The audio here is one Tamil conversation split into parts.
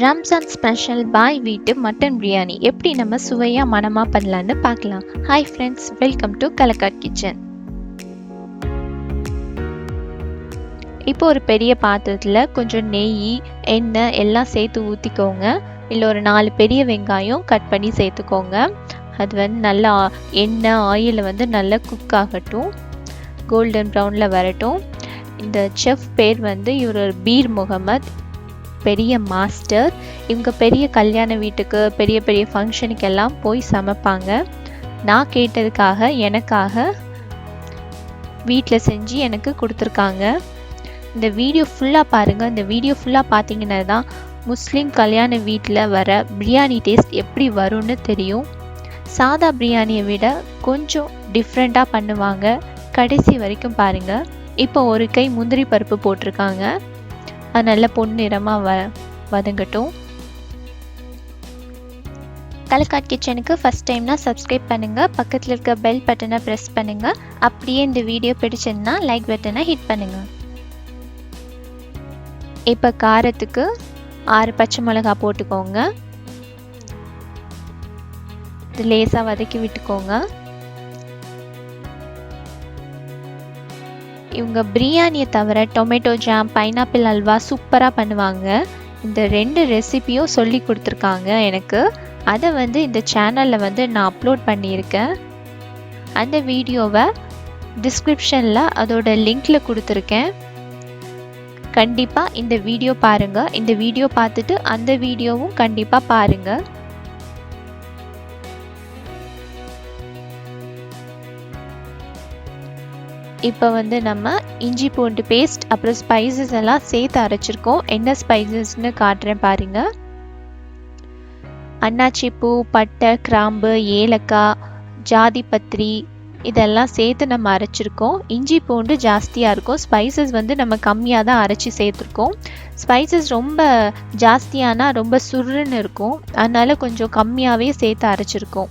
ரம்ஜான் ஸ்பெஷல் பாய் வீட்டு மட்டன் பிரியாணி எப்படி நம்ம சுவையாக மனமாக பண்ணலான்னு பார்க்கலாம். Hi friends welcome to Kalakkad kitchen இப்போ ஒரு பெரிய பாத்திரத்தில் கொஞ்சம் நெய் எண்ணெய் எல்லாம் சேர்த்து ஊற்றிக்கோங்க இல்லை ஒரு நாலு பெரிய வெங்காயம் கட் பண்ணி சேர்த்துக்கோங்க. அது வந்து நல்லா எண்ணெய் ஆயில் வந்து நல்லா குக் ஆகட்டும். கோல்டன் ப்ரௌனில் வரட்டும். இந்த செஃப் பேர் வந்து இவர் பீர் முகமது. பெரிய மாஸ்டர் இவங்க பெரிய கல்யாண வீட்டுக்கு பெரிய பெரிய ஃபங்க்ஷனுக்கு எல்லாம் போய் சமைப்பாங்க. நான் கேட்டதுக்காக எனக்காக வீட்டில் செஞ்சு எனக்கு கொடுத்துருக்காங்க. இந்த வீடியோ ஃபுல்லாக பாருங்கள் இந்த வீடியோ ஃபுல்லாக பார்த்தீங்கன்னா தான் முஸ்லீம் கல்யாண வீட்டில் வர பிரியாணி டேஸ்ட் எப்படி வரும்னு தெரியும். சாதா பிரியாணியை விட கொஞ்சம் டிஃப்ரெண்ட்டாக பண்ணுவாங்க. கடைசி வரைக்கும் பாருங்கள் இப்போ ஒரு கை முந்திரி பருப்பு போட்டிருக்காங்க. அது நல்ல பொன்னிறமாக வ வதங்கட்டும். கலக்காட் கிச்சனுக்கு ஃபஸ்ட் டைம்னா சப்ஸ்கிரைப் பண்ணுங்கள் பக்கத்தில் இருக்க பெல் பட்டனை ப்ரெஸ் பண்ணுங்கள் அப்படியே இந்த வீடியோ பிடிச்சிருந்தா லைக் பட்டனை ஹிட் பண்ணுங்கள் இப்போ காரத்துக்கு ஆறு பச்சை மிளகா போட்டுக்கோங்க. லேசாக வதக்கி விட்டுக்கோங்க. இவங்க பிரியாணியை தவிர டொமேட்டோ ஜாம் பைனாப்பிள் அல்வா சூப்பராக பண்ணுவாங்க. இந்த ரெண்டு ரெசிபியும் சொல்லி கொடுத்துருக்காங்க எனக்கு. அதை வந்து இந்த சேனலில் வந்து நான் அப்லோட் பண்ணியிருக்கேன். அந்த வீடியோவை டிஸ்கிரிப்ஷனில் அதோட லிங்கில் கொடுத்துருக்கேன். கண்டிப்பாக இந்த வீடியோ பாருங்கள் இந்த வீடியோ பார்த்துட்டு அந்த வீடியோவும் கண்டிப்பாக பாருங்கள் இப்போ வந்து நம்ம இஞ்சி பூண்டு பேஸ்ட் அப்புறம் ஸ்பைசஸ் எல்லாம் சேர்த்து அரைச்சிருக்கோம். என்ன ஸ்பைசஸ்னு காட்டுறேன் பாருங்க. அன்னாச்சி பூ பட்டை கிராம்பு ஏலக்காய் ஜாதி பத்திரி இதெல்லாம் சேர்த்து நம்ம அரைச்சிருக்கோம். இஞ்சி பூண்டு ஜாஸ்தியாக இருக்கும். ஸ்பைசஸ் வந்து நம்ம கம்மியாக தான் அரைச்சி சேர்த்துருக்கோம். ஸ்பைசஸ் ரொம்ப ஜாஸ்தியானா ரொம்ப சுருன்னு இருக்கும். அதனால் கொஞ்சம் கம்மியாகவே சேர்த்து அரைச்சிருக்கோம்.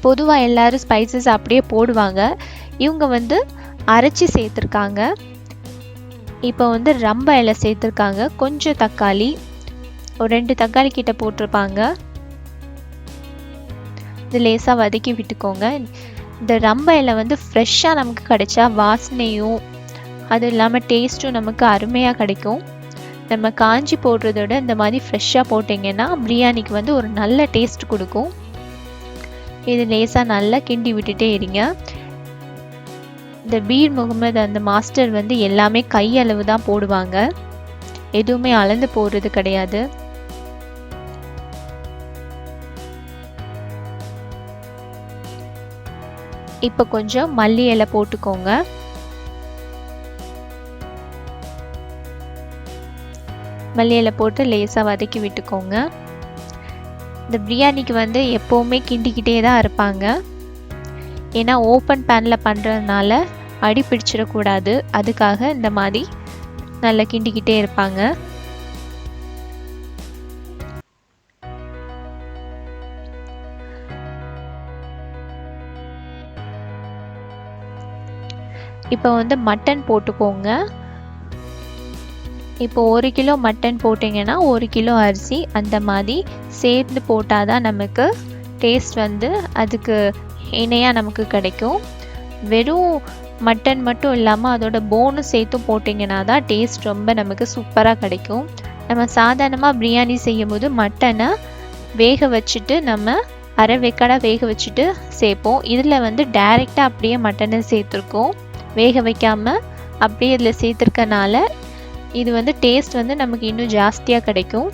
பொதுவாக எல்லாரும் ஸ்பைசஸ் அப்படியே போடுவாங்க. இவங்க வந்து அரைச்சி சேர்த்துருக்காங்க. இப்போ வந்து ரம்ப இலை சேர்த்துருக்காங்க. கொஞ்சம் தக்காளி ஒரு ரெண்டு தக்காளி கிட்ட போட்டிருப்பாங்க. இது லேசாக வதக்கி விட்டுக்கோங்க. இந்த ரம்ப இலை வந்து ஃப்ரெஷ்ஷாக நமக்கு கிடைச்சா வாசனையும் அது இல்லாமல் டேஸ்ட்டும் நமக்கு அருமையாக கிடைக்கும். நம்ம காஞ்சி போடுறத விட இந்த மாதிரி ஃப்ரெஷ்ஷாக போட்டிங்கன்னா பிரியாணிக்கு வந்து ஒரு நல்ல டேஸ்ட் கொடுக்கும். இது லேசாக நல்லா கிண்டி விட்டுட்டே இருங்க. இந்த பீர் முகமது அந்த மாஸ்டர் வந்து எல்லாமே கையளவு தான் போடுவாங்க. எதுவுமே அளந்து போடுறது கிடையாது. இப்போ கொஞ்சம் மல்லி இலை போட்டுக்கோங்க. மல்லி இலை போட்டு லேசாக வதக்கி விட்டுக்கோங்க. இந்த பிரியாணிக்கு வந்து எப்போவுமே கிண்டிக்கிட்டே தான் இருப்பாங்க. ஏன்னா ஓப்பன் பேனில் பண்ணுறதுனால அடி பிடிச்சிடக்கூடாது. அதுக்காக இந்த மாதிரி நல்லா கிண்டிக்கிட்டே இருப்பாங்க. இப்போ வந்து மட்டன் போட்டுக்கோங்க. இப்போ ஒரு கிலோ மட்டன் போட்டிங்கன்னா ஒரு கிலோ அரிசி அந்த மாதிரி சேர்ந்து போட்டால் தான் நமக்கு டேஸ்ட் வந்து அதுக்கு இணையாக நமக்கு கிடைக்கும். வெறும் மட்டன் மட்டும் இல்லாமல் அதோட போனும் சேர்த்து போட்டிங்கன்னா தான் டேஸ்ட் ரொம்ப நமக்கு சூப்பராக கிடைக்கும். நம்ம சாதாரணமாக பிரியாணி செய்யும் போது மட்டனை வேக வச்சுட்டு நம்ம அரை வெக்கடாக வேக வச்சுட்டு சேர்ப்போம். இதில் வந்து டைரெக்டாக அப்படியே மட்டனை சேர்த்துருக்கோம். வேக வைக்காமல் அப்படியே இதில் சேர்த்துருக்கனால இது வந்து டேஸ்ட் வந்து நமக்கு இன்னும் ஜாஸ்தியாக கிடைக்கும்.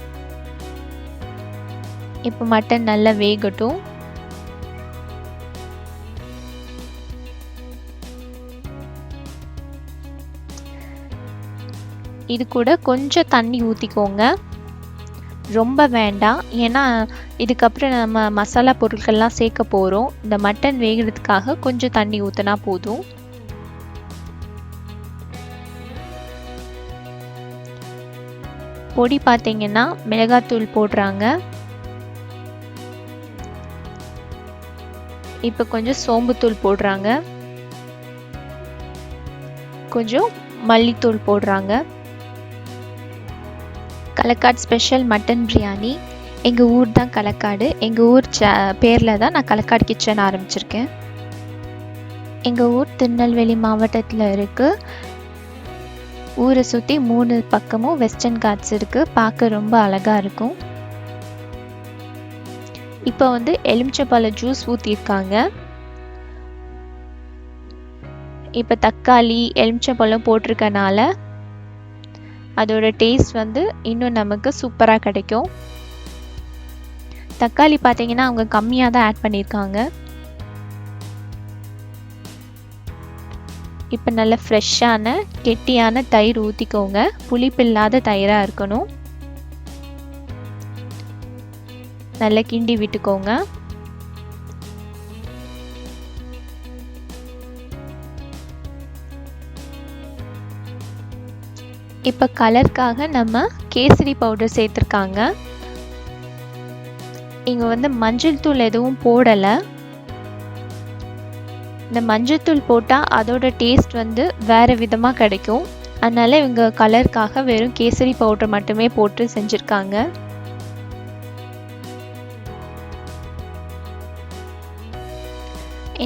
இப்போ மட்டன் நல்லா வேகட்டும். இது கூட கொஞ்சம் தண்ணி ஊற்றிக்கோங்க ரொம்ப வேண்டாம். ஏன்னா இதுக்கப்புறம் நம்ம மசாலா பொருட்கள்லாம் சேர்க்க போகிறோம் இந்த மட்டன் வேகிறதுக்காக கொஞ்சம் தண்ணி ஊற்றினா போதும். பொடி பார்த்தீங்கன்னா மிளகாத்தூள் போடுறாங்க. இப்போ கொஞ்சம் சோம்புத்தூள் போடுறாங்க. கொஞ்சம் மல்லித்தூள் போடுறாங்க. களக்காடு ஸ்பெஷல் மட்டன் பிரியாணி எங்கள் ஊர் தான் களக்காடு எங்கள் ஊர் ச பேரில் தான் நான் களக்காடு கிச்சன் ஆரம்பிச்சிருக்கேன். எங்கள் ஊர் திருநெல்வேலி மாவட்டத்தில் இருக்குது ஊரை சுற்றி மூணு பக்கமும் வெஸ்டர்ன் காட்ஸ் இருக்குது பார்க்க ரொம்ப அழகாக இருக்கும். இப்போ வந்து எலுமிச்சப்பழ ஜூஸ் ஊற்றிருக்காங்க இப்போ தக்காளி எலுமிச்சப்பழம் போட்டிருக்கனால அதோட டேஸ்ட் வந்து இன்னும் நமக்கு சூப்பராக கிடைக்கும். தக்காளி பார்த்தீங்கன்னா அவங்க கம்மியாக தான் ஆட் பண்ணியிருக்காங்க இப்போ நல்ல ஃப்ரெஷ்ஷான கெட்டியான தயிர் ஊற்றிக்கோங்க புளிப்பு இல்லாத தயிராக இருக்கணும். நல்லா கிண்டி விட்டுக்கோங்க. இப்போ கலருக்காக நம்ம கேசரி பவுடர் சேர்த்துருக்காங்க. இங்கே வந்து மஞ்சள் தூள் எதுவும் போடலை. இந்த மஞ்சள் தூள் போட்டால் அதோட டேஸ்ட் வந்து வேறு விதமாக கிடைக்கும். அதனால் இவங்க கலருக்காக வெறும் கேசரி பவுடர் மட்டுமே போட்டு செஞ்சுருக்காங்க.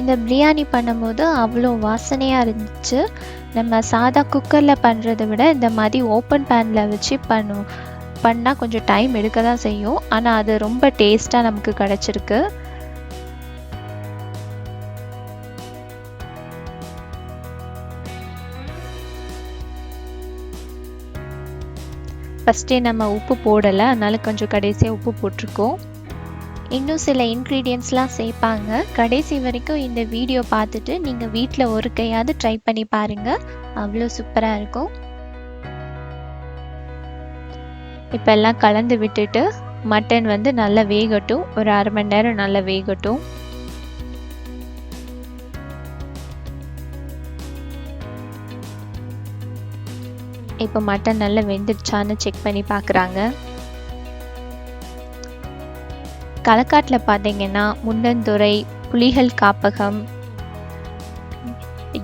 இந்த பிரியாணி பண்ணும்போது அவ்வளோ வாசனையாக இருந்துச்சு. நம்ம சாதா குக்கரில் பண்ணுறத விட இந்த மாதிரி ஓப்பன் பேனில் வச்சு பண்ணும் பண்ணால் கொஞ்சம் டைம் எடுக்க தான் செய்யும். ஆனால் அது ரொம்ப டேஸ்ட்டாக நமக்கு கிடச்சிருக்கு. ஃபஸ்ட்டே நம்ம உப்பு போடலை. அதனால் கொஞ்சம் கடைசியாக உப்பு போட்டிருக்கோம். இன்னும் சில இன்க்ரீடியன்ட்ஸ்லாம் சேர்ப்பாங்க. கடைசி வரைக்கும் இந்த வீடியோ பார்த்துட்டு நீங்கள் வீட்டில் ஒரு கையாவது ட்ரை பண்ணி பாருங்கள் அவ்வளோ சூப்பராக இருக்கும். இப்போ எல்லாம் கலந்து விட்டுட்டு மட்டன் வந்து நல்லா வேகட்டும். ஒரு அரை மணி நேரம் நல்லா வேகட்டும். இப்போ மட்டன் நல்லா வெந்துடுச்சான்னு செக் பண்ணி பார்க்குறாங்க களக்காட்டில் பார்த்தீங்கன்னா முண்டந்துறை புலிகள் காப்பகம்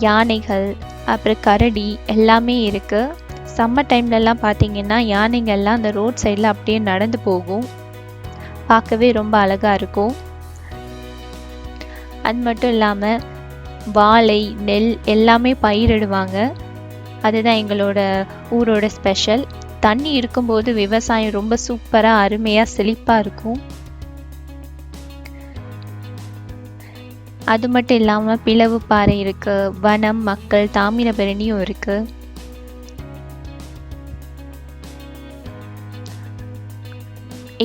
யானைகள் அப்புறம் கரடி எல்லாமே இருக்குது சம்மர் டைம்லலாம் பார்த்தீங்கன்னா யானைங்கள்லாம் அந்த ரோட் சைடில் அப்படியே நடந்து போகும். பார்க்கவே ரொம்ப அழகாக இருக்கும். அது மட்டும் இல்லாமல் வாழை நெல் எல்லாமே பயிரிடுவாங்க. அதுதான் எங்களோட ஊரோட ஸ்பெஷல் தண்ணி இருக்கும்போது விவசாயம் ரொம்ப சூப்பராக அருமையாக செழிப்பாக இருக்கும். அது மட்டும் இல்லாமல் பிளவு பாறை இருக்குது வனம் மக்கள் தாமிரபரணியும் இருக்குது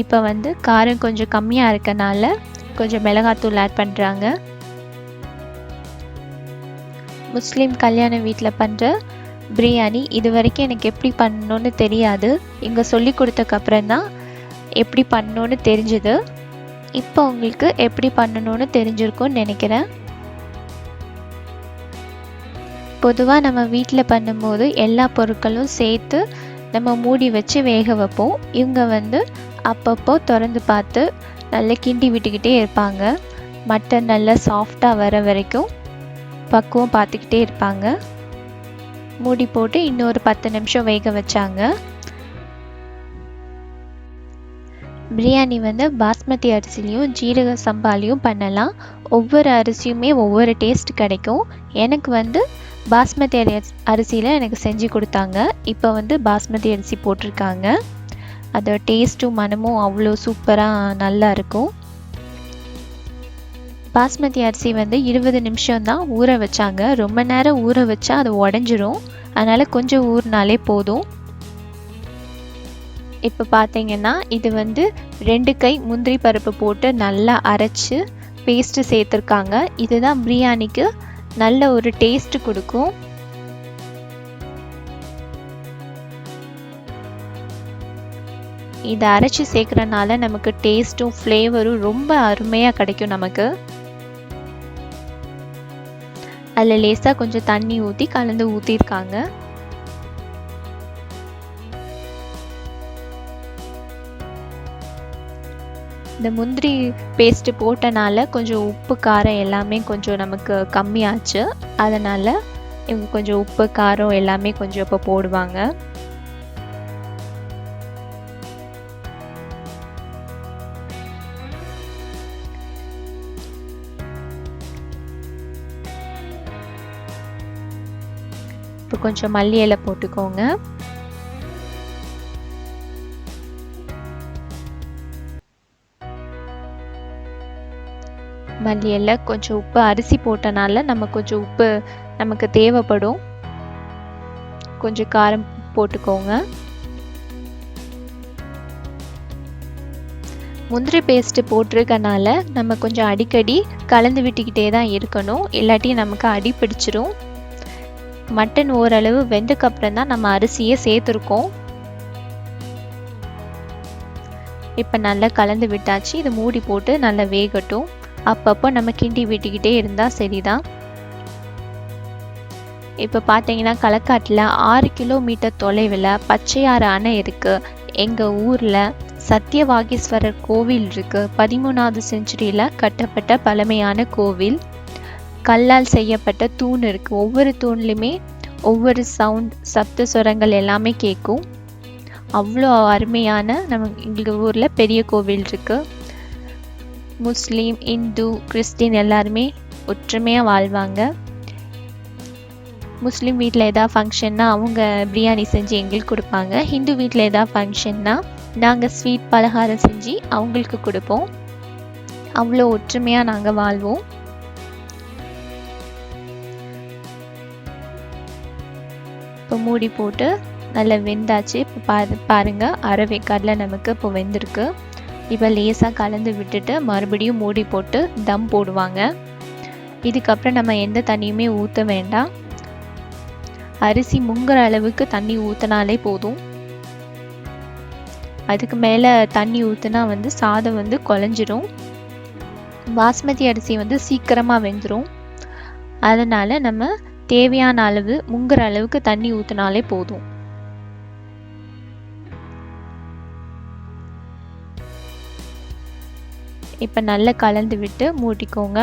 இப்போ வந்து காரம் கொஞ்சம் கம்மியாக இருக்கனால கொஞ்சம் மிளகாத்தூள் ஆட் பண்ணுறாங்க முஸ்லீம் கல்யாண வீட்டில் பண்ணுற பிரியாணி இது வரைக்கும் எனக்கு எப்படி பண்ணணும்னு தெரியாது. இங்கே சொல்லி கொடுத்தக்கப்புறம் தான் எப்படி பண்ணணும்னு தெரிஞ்சுது. இப்போ உங்களுக்கு எப்படி பண்ணணும்னு தெரிஞ்சிருக்கும்னு நினைக்கிறேன். பொதுவாக நம்ம வீட்டில் பண்ணும்போது எல்லா பொருட்களும் சேர்த்து நம்ம மூடி வச்சு வேக வைப்போம். இவங்க வந்து அப்பப்போ திறந்து பார்த்து நல்லா கிண்டி விட்டுக்கிட்டே இருப்பாங்க. மட்டன் நல்லா சாஃப்டாக வர வரைக்கும் பக்குவம் பார்த்துக்கிட்டே இருப்பாங்க. மூடி போட்டு இன்னொரு பத்து நிமிஷம் வேக வச்சாங்க. பிரியாணி வந்து பாஸ்மதி அரிசிலையும் ஜீரக சம்பாலையும் பண்ணலாம். ஒவ்வொரு அரிசியுமே ஒவ்வொரு டேஸ்ட் கிடைக்கும். எனக்கு வந்து பாஸ்மதி அரி அரிசியில் எனக்கு செஞ்சு கொடுத்தாங்க. இப்போ வந்து பாஸ்மதி அரிசி போட்டிருக்காங்க. அதோட டேஸ்ட்டும் மனமும் அவ்வளோ சூப்பராக நல்லா இருக்கும். பாஸ்மதி அரிசி வந்து இருபது நிமிஷம் தான் ஊற வச்சாங்க. ரொம்ப நேரம் ஊற வச்சா அது உடஞ்சிரும். அதனால் கொஞ்சம் ஊறினாலே போதும். இப்போ பார்த்தீங்கன்னா இது வந்து ரெண்டு கை முந்திரி பருப்பு போட்டு நல்லா அரைச்சி பேஸ்ட்டு சேர்த்துருக்காங்க. இதுதான் பிரியாணிக்கு நல்ல ஒரு டேஸ்ட் கொடுக்கும். இதை அரைச்சி சேர்க்குறனால நமக்கு டேஸ்ட்டும் ஃப்ளேவரும் ரொம்ப அருமையாக கிடைக்கும் நமக்கு. அதில் லேசாக கொஞ்சம் தண்ணி ஊற்றி கலந்து ஊற்றிருக்காங்க இந்த முந்திரி பேஸ்ட்டு போட்டனால கொஞ்சம் உப்பு காரம் எல்லாமே கொஞ்சம் நமக்கு கம்மியாச்சு. அதனால் இவங்க கொஞ்சம் உப்பு காரம் எல்லாமே கொஞ்சம் இப்போ போடுவாங்க. இப்போ கொஞ்சம் மல்லி இலை போட்டுக்கோங்க. மல்லி இலை கொஞ்சம் உப்பு அரிசி போட்டனால நம்ம கொஞ்சம் உப்பு நமக்கு தேவைப்படும். கொஞ்சம் காரம் போட்டுக்கோங்க. முந்திரி பேஸ்ட்டு போட்டிருக்கனால நம்ம கொஞ்சம் அடிக்கடி கலந்து விட்டுக்கிட்டே தான் இருக்கணும். இல்லாட்டி நமக்கு அடி பிடிச்சிரும். மட்டன் ஓரளவு வெந்தக்கப்புறம் தான் நம்ம அரிசியை சேர்த்துருக்கோம். இப்போ நல்லா கலந்து விட்டாச்சு. இது மூடி போட்டு நல்லா வேகட்டும். அப்பப்போ நம்ம கிண்டி விட்டுக்கிட்டே இருந்தால் சரிதான். இப்போ பார்த்தீங்கன்னா களக்காட்டில் ஆறு கிலோமீட்டர் தொலைவில் பச்சையாறு அணை இருக்குது எங்கள் ஊரில் சத்தியவாகீஸ்வரர் கோவில் இருக்குது பதிமூணாவது செஞ்சுரியில் கட்டப்பட்ட பழமையான கோவில். கல்லால் செய்யப்பட்ட தூண் இருக்குது ஒவ்வொரு தூண்லையுமே ஒவ்வொரு சவுண்ட் சப்த சுரங்கள் எல்லாமே கேட்கும் அவ்வளோ அருமையான நம்ம எங்கள் ஊரில் பெரிய கோவில் இருக்குது முஸ்லீம் இந்து கிறிஸ்டின் எல்லாருமே ஒற்றுமையாக வாழ்வாங்க. முஸ்லீம் வீட்டில் எதாவது ஃபங்க்ஷன்னா அவங்க பிரியாணி செஞ்சு எங்களுக்கு கொடுப்பாங்க. ஹிந்து வீட்டில் எதாவது ஃபங்க்ஷன்னா நாங்கள் ஸ்வீட் பலகாரம் செஞ்சு அவங்களுக்கு கொடுப்போம். அவ்வளோ ஒற்றுமையாக நாங்கள் வாழ்வோம். இப்போ மூடி போட்டு நல்லா வெந்தாச்சு. இப்போ பாரு பாருங்கள் அரை வேக்காடில் நமக்கு இப்போ வெந்திருக்கு. இப்போ லேசாக கலந்து விட்டுட்டு மறுபடியும் மூடி போட்டு தம் போடுவாங்க. இதுக்கப்புறம் நம்ம எந்த தண்ணியுமே ஊற்ற வேண்டாம். அரிசி முங்குற அளவுக்கு தண்ணி ஊற்றினாலே போதும். அதுக்கு மேலே தண்ணி ஊற்றுனா வந்து சாதம் வந்து குழஞ்சிரும். பாஸ்மதி அரிசி வந்து சீக்கிரமாக வெந்துடும் அதனால் நம்ம தேவையான அளவு முங்குற அளவுக்கு தண்ணி ஊற்றினாலே போதும். இப்போ நல்லா கலந்து விட்டு மூடிக்கோங்க.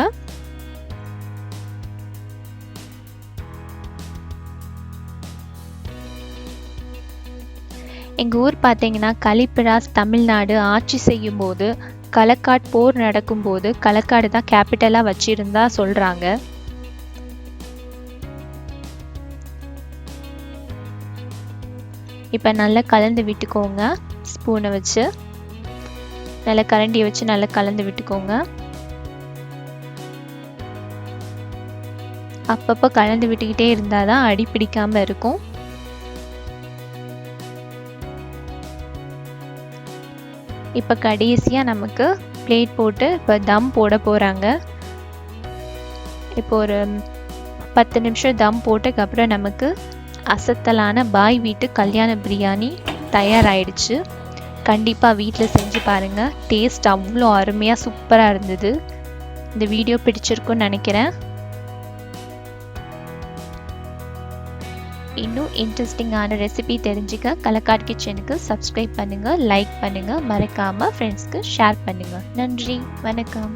எங்கள் ஊர் பார்த்தீங்கன்னா கலிப்பிராஸ் தமிழ்நாடு ஆட்சி செய்யும் போது களக்காட் போர் நடக்கும்போது களக்காடு தான் கேபிட்டலாக வச்சிருந்தா சொல்கிறாங்க இப்போ நல்லா கலந்து விட்டுக்கோங்க ஸ்பூனை வச்சு. நல்லா கரண்டியை வச்சு நல்லா கலந்து விட்டுக்கோங்க. அப்பப்போ கலந்து விட்டுக்கிட்டே இருந்தால் தான் அடி பிடிக்காமல் இருக்கும். இப்போ கடைசியாக நமக்கு பிளேட் போட்டு இப்போ தம் போட போகிறாங்க இப்போ ஒரு பத்து நிமிஷம் தம் போட்டதுக்கப்புறம் நமக்கு அசத்தலான பாய் வீட்டு கல்யாண பிரியாணி தயாராகிடுச்சு கண்டிப்பாக வீட்டில் செஞ்சு பாருங்கள் டேஸ்ட் அவ்வளோ அருமையாக சூப்பராக இருந்தது. இந்த வீடியோ பிடிச்சிருக்குன்னு நினைக்கிறேன். இன்னும் இன்ட்ரெஸ்டிங்கான ரெசிபி தெரிஞ்சுக்க கலக்காட் கிச்சனுக்கு சப்ஸ்கிரைப் பண்ணுங்கள் லைக் பண்ணுங்கள் மறக்காமல் ஃப்ரெண்ட்ஸ்க்கு ஷேர் பண்ணுங்கள் நன்றி வணக்கம்.